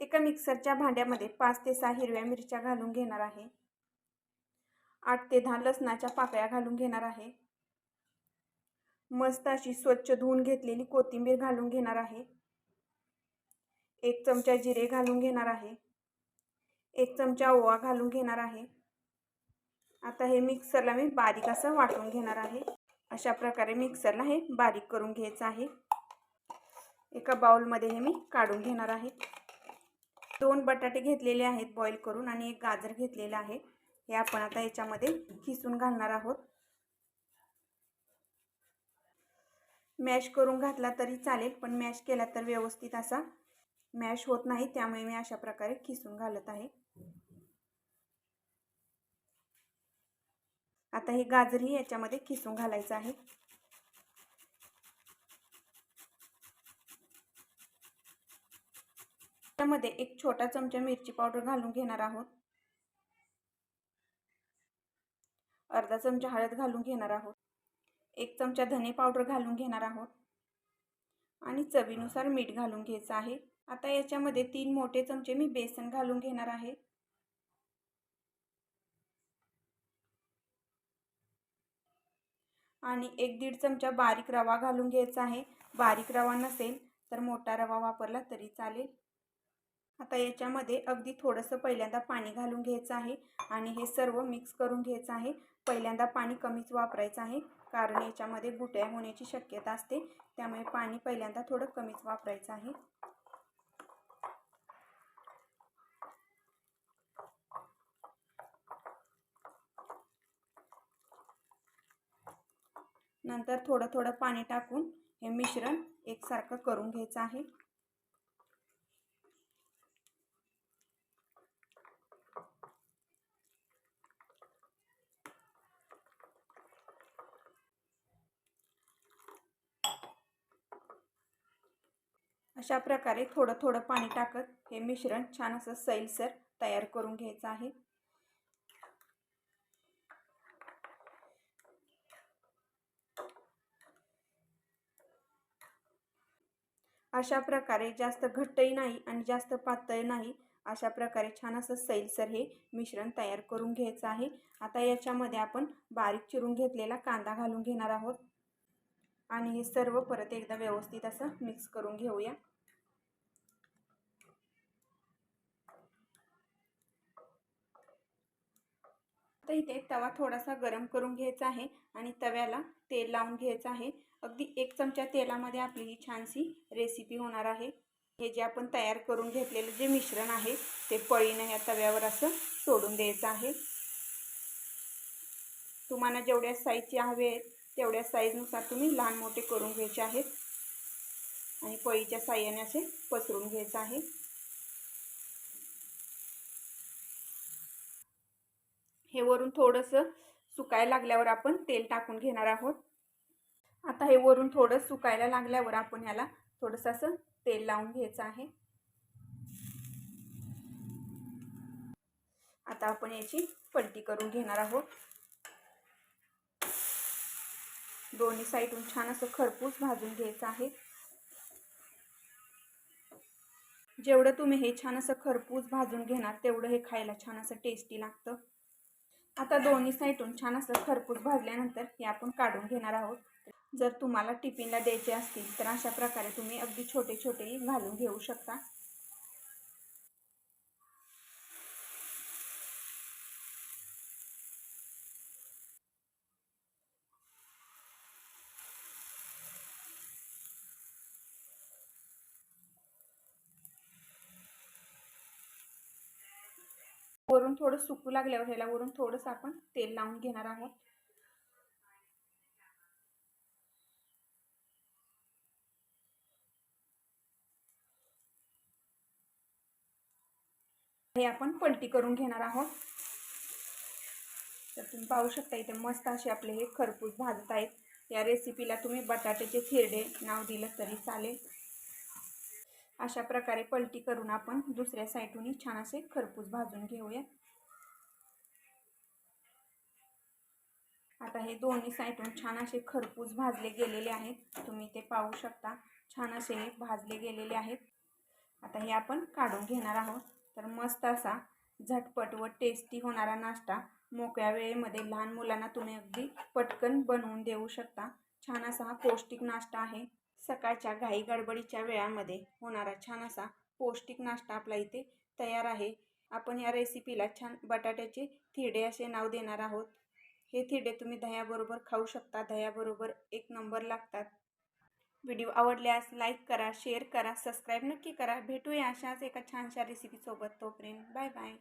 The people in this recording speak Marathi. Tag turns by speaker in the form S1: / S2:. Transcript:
S1: एका मिक्सरच्या भांड्यामध्ये पाच ते सहा हिरव्या मिरच्या घालून घेणार आहे. आठ ते दहा लसणाच्या पाकळ्या घालून घेणार आहे. मस्त अशी स्वच्छ धुवून घेतलेली कोथिंबीर घालून घेणार आहे. एक चमचा जिरे घालून घेणार आहे. एक चमचा ओवा घालून घेणार आहे. आता हे मिक्सरला मी बारीक असं वाटून घेणार आहे. अशा प्रकारे मिक्सरला हे बारीक करून घ्यायचं आहे. एका बाउलमध्ये हे मी काढून घेणार आहे. दोन बटाटे घेतलेले आहेत बॉईल करून आणि एक गाजर घेतलेलं आहे. हे आपण आता याच्यामध्ये खिसून घालणार आहोत. मॅश करून घातला तरी चालेल पण मॅश केला तर व्यवस्थित असा मॅश होत नाही त्यामुळे मी अशा प्रकारे खिसून घालत आहे. आता हे गाजरही याच्यामध्ये खिसून घालायचं आहे. त्यामध्ये एक छोटा चमचा मिरची पावडर घालून घेणार आहोत. अर्धा चमचा हळद घालून घेणार आहोत. एक चमचा धने पावडर घालून घेणार आहोत. आणि चवीनुसार मीठ घालून घ्यायचं आहे. आता याच्यामध्ये तीन मोठे चमचे मी बेसन घालून घेणार आहे. आणि एक दीड चमचा बारीक रवा घालून घ्यायचा आहे. बारीक रवा नसेल तर मोठा रवा वापरला तरी चालेल. आता याच्यामध्ये अगदी थोडंसं पहिल्यांदा पाणी घालून घ्यायचं आहे आणि हे सर्व मिक्स करून घ्यायचं आहे. पहिल्यांदा पाणी कमीच वापरायचं आहे कारण याच्यामध्ये गुट्या होण्याची शक्यता असते. त्यामुळे पाणी पहिल्यांदा थोडं कमीच वापरायचं आहे. नंतर थोडं थोडं पाणी टाकून हे मिश्रण एकसारखं करून घ्यायचं आहे. अशा प्रकारे थोडं थोडं पाणी टाकत हे मिश्रण छान असं सैलसर तयार करून घ्यायचं आहे. अशा प्रकारे जास्त घट्टही नाही आणि जास्त पातळ नाही अशा प्रकारे छान असं सैलसर हे मिश्रण तयार करून घ्यायचं आहे. आता याच्यामध्ये आपण बारीक चिरून घेतलेला कांदा घालून घेणार आहोत. आणि हे सर्व परत एकदा व्यवस्थित असं मिक्स करून घेऊया. आता इथे तवा थोडासा गरम करून घ्यायचा आहे आणि तव्याला तेल लावून घ्यायचं आहे. अगदी एक चमचा तेलामध्ये आपली ही छानशी रेसिपी होणार आहे. हे जे आपण तयार करून घेतलेलं जे मिश्रण आहे ते पळीनं ह्या तव्यावर असं सोडून द्यायचं आहे. तुम्हाला जेवढ्या साईजचे हवे आहेत तेवढ्या साईजनुसार तुम्ही लहान मोठे करून घ्यायचे आहेत. आणि पळीच्या साह्याने असे पसरून घ्यायचं आहे. हे वरून थोडंसं सुकायला लागल्यावर आपण तेल टाकून घेणार आहोत. आता हे वरून थोडं सुकायला लागल्यावर आपण ह्याला थोडंसं असं तेल लावून घ्यायचं आहे. आता आपण याची पलटी करून घेणार आहोत. दोन्ही साईडून छान असं खरपूस भाजून घ्यायचं आहे. जेवढं तुम्ही हे छान असं खरपूस भाजून घेणार तेवढं हे खायला छान असं टेस्टी लागतं. आता दोन्ही साईडून छान असं खरपूस भाजल्यानंतर हे आपण काढून घेणार आहोत. जर तुम्हाला टिफिनला द्यायचे असतील तर अशा प्रकारे तुम्ही अगदी छोटे छोटेही घालून घेऊ शकता. वरून थोडं सुकू लागल्यावर ह्याला वरून थोडंसं आपण तेल लावून घेणार आहोत. हे आपण पलटी करून घेणार आहोत. तर तुम्ही पाहू शकता इथे मस्त असे आपले हे खरपूस भाजत आहेत. या रेसिपीला तुम्ही बटाट्याचे थिरडे नाव दिलं तरी चालेल. अशा प्रकारे पलटी करून आपण दुसऱ्या साईडूनही छान असे खरपूस भाजून घेऊया. आता हे दोन्ही साईडून छान असे खरपूस भाजले गेलेले आहेत. तुम्ही ते पाहू शकता. छान असे भाजले गेलेले आहेत. आता हे आपण काढून घेणार आहोत. तर मस्त असा झटपट व टेस्टी होणारा नाश्ता मोकळ्या वेळेमध्ये लहान मुलांना तुम्ही अगदी पटकन बनवून देऊ शकता. छान असा हा पौष्टिक नाश्ता आहे. सकाळच्या घाई गडबडीच्या वेळामध्ये होणारा छान असा पौष्टिक नाश्ता आपला इथे तयार आहे. आपण या रेसिपीला छान बटाट्याचे थिडे असे नाव देणार आहोत. हे थिडे तुम्ही दह्याबरोबर खाऊ शकता. दह्याबरोबर एक नंबर लागतात. व्हिडिओ आवडल्यास लाईक करा शेअर करा सबस्क्राईब नक्की करा. भेटूया अशाच एका छानशा रेसिपीसोबत तोपर्यंत बाय बाय.